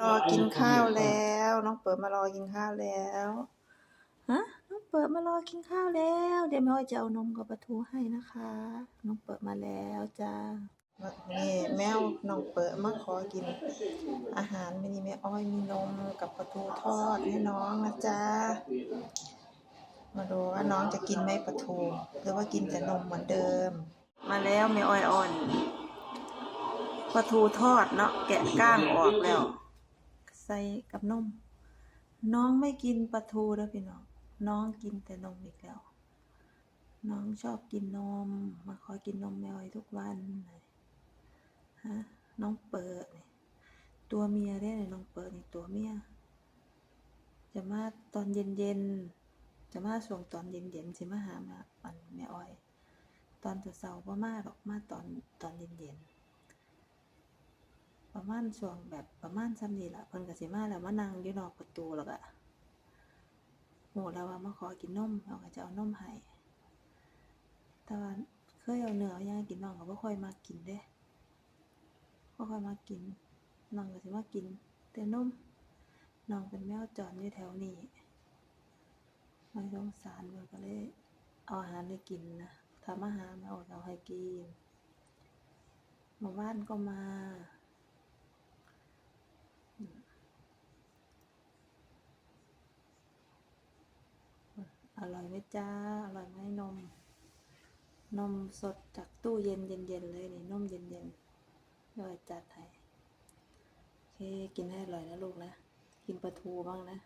รอกินข้าวแล้ว น้องเปิดมารอกินข้าวแล้วฮะน้องเปิดมารอกินข้าวแล้ว เดี๋ยวแม่อ้อยจะเอานมกับปลาทูให้นะคะ น้องเปิดมาแล้วจ้านี่แมวน้องเปิดมาขอกิน อาหารวันนี้แม่อ้อยมีนมกับปลาทูทอดให้น้องนะจ๊ะมาดูว่าน้องจะกินไหมปลาทูหรือว่ากินแต่นมเหมือนเดิม มาแล้วแม่อ้อยอ่อนปลาทูทอดเนาะแกะก้างออกแล้ว ส่กับนม น้องไม่กินปลาทูแล้วพี่น้อง น้องกินแต่นมอีกแล้ว น้องชอบกินนม มาขอกินนมแมวไอ้ทุกวันฮะน้องเปิดนี่ตัวเมียได้เลยน้องเปิดนี่ตัวเมีย จะมาตอนเย็นเย็นจะมาช่วงตอนเย็นเย็นๆสิมาหามาอันแม่อ้อย ตอนเสาร์ๆ่มาหรอกมาตอนตอนเย็นเย็น มาณช่วงแบบประมาณซ้ำนี่ละเพิ่นก็สิมาแล้วมานั่งอยู่นอกประตูแล้วก็โหแล้วว่ามาขอกินนมเราก็จะเอานมให้แต่ว่าเคยเอาเนื้ออย่างกินน้องก็บ่ค่อยมากินเด้บ่ค่อยมากินน้องก็สิมากิน แต่นมน้องเป็นแมวจรอยู่แถวนี้ไม่สงสารเพิ่นก็เลยเอาอาหารให้กินนะทำอาหารมาเอาเราให้กินหมาบ้านก็มา อร่อยไหมจ้า อร่อยไหมนม นมสดจากตู้เย็นเย็นๆเลยนี่นมเย็นๆย่อยจัดให้โอเคกินให้อร่อยนะลูกนะ กินปลาทูบ้างนะ